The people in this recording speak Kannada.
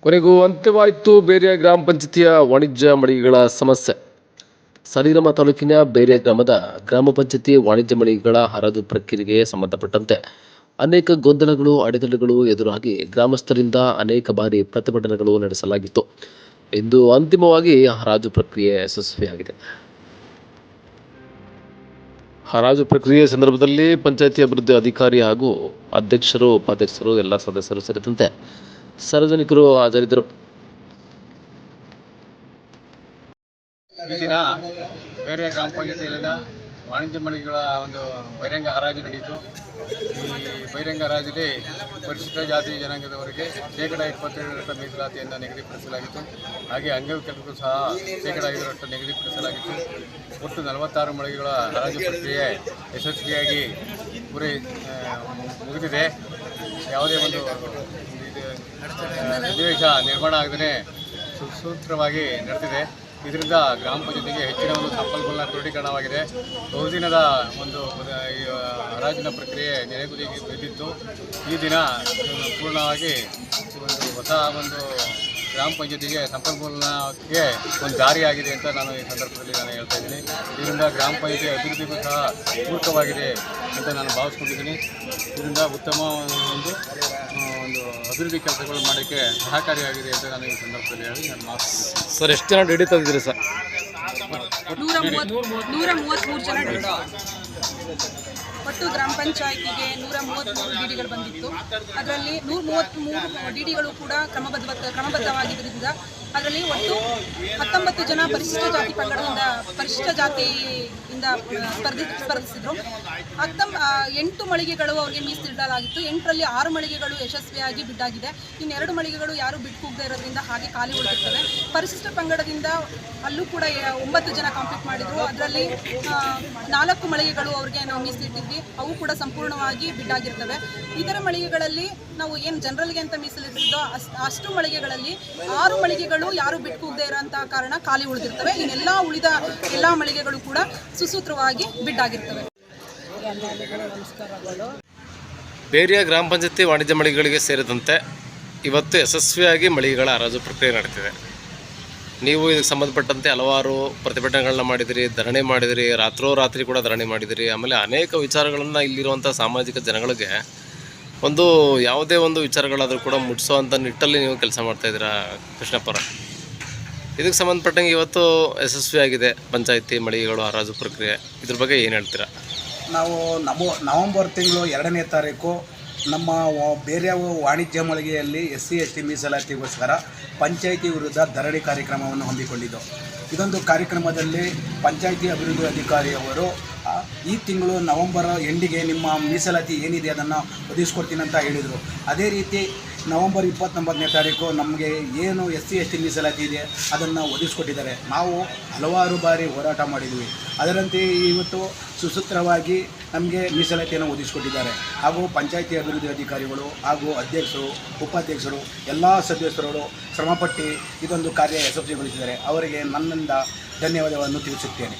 ಕೊನೆಗೂ ಅಂತ್ಯವಾಯಿತು ಬೇರೆ ಗ್ರಾಮ ಪಂಚಾಯತಿಯ ವಾಣಿಜ್ಯ ಮಳಿಗೆಗಳ ಸಮಸ್ಯೆ. ಸರಿರಮ ತಾಲೂಕಿನ ಬೇರೆ ಗ್ರಾಮದ ಗ್ರಾಮ ಪಂಚಾಯತಿ ವಾಣಿಜ್ಯ ಮಳಿಗೆಗಳ ಹರಾಜು ಪ್ರಕ್ರಿಯೆಗೆ ಸಂಬಂಧಪಟ್ಟಂತೆ ಅನೇಕ ಗೊಂದಲಗಳು, ಅಡೆತಡೆಗಳು ಎದುರಾಗಿ ಗ್ರಾಮಸ್ಥರಿಂದ ಅನೇಕ ಬಾರಿ ಪ್ರತಿಭಟನೆಗಳು ನಡೆಸಲಾಗಿತ್ತು. ಇಂದು ಅಂತಿಮವಾಗಿ ಹರಾಜು ಪ್ರಕ್ರಿಯೆ ಯಶಸ್ವಿಯಾಗಿದೆ. ಹರಾಜು ಪ್ರಕ್ರಿಯೆ ಸಂದರ್ಭದಲ್ಲಿ ಪಂಚಾಯತಿ ಅಭಿವೃದ್ಧಿ ಅಧಿಕಾರಿ ಹಾಗೂ ಅಧ್ಯಕ್ಷರು, ಉಪಾಧ್ಯಕ್ಷರು, ಎಲ್ಲ ಸದಸ್ಯರು ಸೇರಿದಂತೆ ಸಾರ್ವಜನಿಕರು ಹಾಜರಿದ್ದರು. ಬೇರೆ ಗ್ರಾಮ ವಾಣಿಜ್ಯ ಮಳಿಗೆಗಳ ಒಂದು ಬಹಿರಂಗ ಹರಾಜು ನಡೆಯಿತು ಈ ಬಹಿರಂಗ ಹರಾಜಲ್ಲಿ ಪರಿಶಿಷ್ಟ ಜಾತಿ ಜನಾಂಗದವರಿಗೆ ಶೇಕಡ ಇಪ್ಪತ್ತೇಳರಷ್ಟು ಮೀಸಲಾತಿಯನ್ನು ನಿಗದಿಪಡಿಸಲಾಗಿತ್ತು. ಹಾಗೆ ಅಂಗವಿಕಲರಿಗೂ ಸಹ ಶೇಕಡ ಐದರಷ್ಟು ನಿಗದಿಪಡಿಸಲಾಗಿತ್ತು. ಒಟ್ಟು ನಲವತ್ತಾರು ಮಳಿಗೆಗಳ ಹರಾಜು ಪ್ರಕ್ರಿಯೆ ಯಶಸ್ವಿಯಾಗಿ ಪೂರೈ ಮುಗಿದಿದೆ. ಯಾವುದೇ ಒಂದು ಸನ್ನಿವೇಶ ನಿರ್ಮಾಣ ಆಗದೇ ಸುಸೂತ್ರವಾಗಿ ನಡೆದಿದೆ. ಇದರಿಂದ ಗ್ರಾಮ ಪಂಚಾಯತಿಗೆ ಹೆಚ್ಚಿನ ಒಂದು ಸಂಪನ್ಮೂಲ ಕ್ರೋಢೀಕರಣವಾಗಿದೆ ಬಹುದಿನದ ಒಂದು ಹರಾಜಿನ ಪ್ರಕ್ರಿಯೆ ನೆನೆಗುದಿಗೆ ಬಿದ್ದಿತ್ತು. ಈ ದಿನ ಪೂರ್ಣವಾಗಿ ಒಂದು ಹೊಸ ಒಂದು ಗ್ರಾಮ ಪಂಚಾಯತಿಗೆ ಸಂಪನ್ಮೂಲಕ್ಕೆ ಒಂದು ದಾರಿಯಾಗಿದೆ ಅಂತ ನಾನು ಈ ಸಂದರ್ಭದಲ್ಲಿ ನಾನು ಹೇಳ್ತಾ ಇದ್ದೀನಿ. ಇದರಿಂದ ಗ್ರಾಮ ಪಂಚಾಯತಿ ಅಭಿವೃದ್ಧಿಗೂ ಸಹ ಪೂರಕವಾಗಿದೆ ಅಂತ ನಾನು ಭಾವಿಸ್ಕೊಂಡಿದ್ದೀನಿ. ಇದರಿಂದ ಉತ್ತಮ ಒಂದು ಅಭಿವೃದ್ಧಿ ಕೆಲಸಗಳು ಮಾಡೋಕ್ಕೆ ಸಹಕಾರಿಯಾಗಿದೆ ಅಂತ ನಾನು ಈ ಸಂದರ್ಭದಲ್ಲಿ ಹೇಳಿ ನಾನು ಮಾತು ಸರ್ ಎಷ್ಟು ಜನ ಡಿಡಿ ತಂದಿದ್ದೀರಿ ಸರ್? ನೂರ ಮೂವತ್ತು ನೂರ ಮೂವತ್ತ್ಮೂರು ಜನ ಡಿಡಿ. ಒಟ್ಟು ಗ್ರಾಮ ಪಂಚಾಯಿತಿಗೆ ನೂರ ಮೂವತ್ತ್ಮೂರು ಡಿ ಡಿಗಳು ಬಂದಿತ್ತು. ಅದರಲ್ಲಿ ನೂರ ಮೂವತ್ತ್ಮೂರು ಡಿ ಡಿಗಳು ಕೂಡ ಕ್ರಮಬದ್ಧ ಕ್ರಮಬದ್ಧವಾಗಿದ್ದರಿಂದ ಅದರಲ್ಲಿ ಒಟ್ಟು ಹತ್ತೊಂಬತ್ತು ಜನ ಪರಿಶಿಷ್ಟ ಜಾತಿ ಪಂಗಡದಿಂದ ಪರಿಶಿಷ್ಟ ಜಾತಿಯಿಂದ ಸ್ಪರ್ಧಿ ಸ್ಪರ್ಧಿಸಿದ್ರು. ಹತ್ತೊಂಬ ಎಂಟು ಮಳಿಗೆಗಳು ಅವರಿಗೆ ಮೀಸಲಿಡಲಾಗಿತ್ತು ಎಂಟರಲ್ಲಿ ಆರು ಮಳಿಗೆಗಳು ಯಶಸ್ವಿಯಾಗಿ ಬಿದ್ದಾಗಿದೆ. ಇನ್ನೆರಡು ಮಳಿಗೆಗಳು ಯಾರು ಬಿಟ್ಟು ಹೋಗದೇ ಇರೋದ್ರಿಂದ ಹಾಗೆ ಖಾಲಿ ಉಳಿದಿರ್ತವೆ. ಪರಿಶಿಷ್ಟ ಪಂಗಡದಿಂದ ಅಲ್ಲೂ ಕೂಡ ಒಂಬತ್ತು ಜನ ಕಾಂಪ್ಲೀಟ್ ಮಾಡಿದ್ರು. ಅದರಲ್ಲಿ ನಾಲ್ಕು ಮಳಿಗೆಗಳು ಅವ್ರಿಗೆ ನಾವು ಮೀಸಲಿಟ್ಟಿದ್ವಿ ಅವು ಕೂಡ ಸಂಪೂರ್ಣವಾಗಿ ಬಿಡ್ಡಾಗಿರ್ತವೆ ಇತರ ಮಳಿಗೆಗಳಲ್ಲಿ ನಾವು ಏನು ಜನರಲ್ಗೆ ಅಂತ ಮೀಸಲಿಟ್ಟಿದ್ದೋ ಅಷ್ಟು ಮಳಿಗೆಗಳಲ್ಲಿ ಆರು ಮಳಿಗೆಗಳು ಯಾರು ಬಿಟ್ಟು ಹೋಗದೆ ಇರೋಂಥ ಕಾರಣ ಖಾಲಿ ಉಳಿದಿರ್ತವೆ. ಇನ್ನೆಲ್ಲ ಉಳಿದ ಎಲ್ಲ ಮಳಿಗೆಗಳು ಕೂಡ ಸುಸೂತ್ರವಾಗಿ ಬಿಡ್ಡಾಗಿರ್ತವೆ ಬೇರೆಯ ಗ್ರಾಮ ಪಂಚಾಯತಿ ವಾಣಿಜ್ಯ ಮಳಿಗೆಗಳಿಗೆ ಸೇರಿದಂತೆ ಇವತ್ತು ಯಶಸ್ವಿಯಾಗಿ ಮಳಿಗೆಗಳ ಹರಾಜು ಪ್ರಕ್ರಿಯೆ ನಡೆದಿದೆ. ನೀವು ಇದಕ್ಕೆ ಸಂಬಂಧಪಟ್ಟಂತೆ ಹಲವಾರು ಪ್ರತಿಭಟನೆಗಳನ್ನ ಮಾಡಿದಿರಿ, ಧರಣಿ ಮಾಡಿದಿರಿ ರಾತ್ರೋರಾತ್ರಿ ಕೂಡ ಧರಣಿ ಮಾಡಿದಿರಿ. ಆಮೇಲೆ ಅನೇಕ ವಿಚಾರಗಳನ್ನು ಇಲ್ಲಿರುವಂಥ ಸಾಮಾಜಿಕ ಜನಗಳಿಗೆ ಒಂದು ಯಾವುದೇ ಒಂದು ವಿಚಾರಗಳಾದರೂ ಕೂಡ ಮುಟ್ಟಿಸುವಂಥ ನಿಟ್ಟಲ್ಲಿ ನೀವು ಕೆಲಸ ಮಾಡ್ತಾ ಇದ್ದೀರಾ ಕೃಷ್ಣಪ್ಪರ ಇದಕ್ಕೆ ಸಂಬಂಧಪಟ್ಟಂಗೆ ಇವತ್ತು ಯಶಸ್ವಿಯಾಗಿದೆ ಪಂಚಾಯಿತಿ, ಮಳಿಗೆಗಳು, ಹರಾಜು ಪ್ರಕ್ರಿಯೆ. ಇದ್ರ ಬಗ್ಗೆ ಏನು ಹೇಳ್ತೀರಾ? ನಾವು ನಮೋ ನವಂಬರ್ ತಿಂಗಳು ಎರಡನೇ ತಾರೀಕು ನಮ್ಮ ಬೇರೆ ವಾಣಿಜ್ಯ ಮಳಿಗೆಯಲ್ಲಿ ಎಸ್ ಸಿ, ಎಸ್ ಟಿ, ಮೀಸಲಾತಿಗೋಸ್ಕರ ಪಂಚಾಯಿತಿ ವಿರುದ್ಧ ಧರಣಿ ಕಾರ್ಯಕ್ರಮವನ್ನು ಹಮ್ಮಿಕೊಂಡಿದ್ದು ಇದೊಂದು ಕಾರ್ಯಕ್ರಮದಲ್ಲಿ ಪಂಚಾಯಿತಿ ಅಭಿವೃದ್ಧಿ ಅಧಿಕಾರಿಯವರು ಈ ತಿಂಗಳು ನವಂಬರ್ ಎಂಡಿಗೆ ನಿಮ್ಮ ಮೀಸಲಾತಿ ಏನಿದೆ ಅದನ್ನು ಒದಗಿಸ್ಕೊಡ್ತೀನಿ ಅಂತ ಹೇಳಿದರು. ಅದೇ ರೀತಿ ನವಂಬರ್ ಇಪ್ಪತ್ತೊಂಬತ್ತನೇ ತಾರೀಕು ನಮಗೆ ಏನು ಎಸ್ ಸಿ, ಎಸ್ ಟಿ ಮೀಸಲಾತಿ ಇದೆ ಅದನ್ನು ಒದಗಿಸ್ಕೊಟ್ಟಿದ್ದಾರೆ. ನಾವು ಹಲವಾರು ಬಾರಿ ಹೋರಾಟ ಮಾಡಿದ್ವಿ. ಅದರಂತೆ ಇವತ್ತು ಸುಸೂತ್ರವಾಗಿ ನಮಗೆ ಮೀಸಲಾತಿಯನ್ನು ಒದಗಿಸ್ಕೊಟ್ಟಿದ್ದಾರೆ. ಹಾಗೂ ಪಂಚಾಯಿತಿ ಅಭಿವೃದ್ಧಿ ಅಧಿಕಾರಿಗಳು ಹಾಗೂ ಅಧ್ಯಕ್ಷರು, ಉಪಾಧ್ಯಕ್ಷರು, ಎಲ್ಲ ಸದಸ್ಯರುಗಳು ಶ್ರಮಪಟ್ಟು ಇದೊಂದು ಕಾರ್ಯ ಯಶಸ್ವಿಗೊಳಿಸಿದ್ದಾರೆ. ಅವರಿಗೆ ನನ್ನಿಂದ ಧನ್ಯವಾದಗಳನ್ನು ತಿಳಿಸುತ್ತೇನೆ.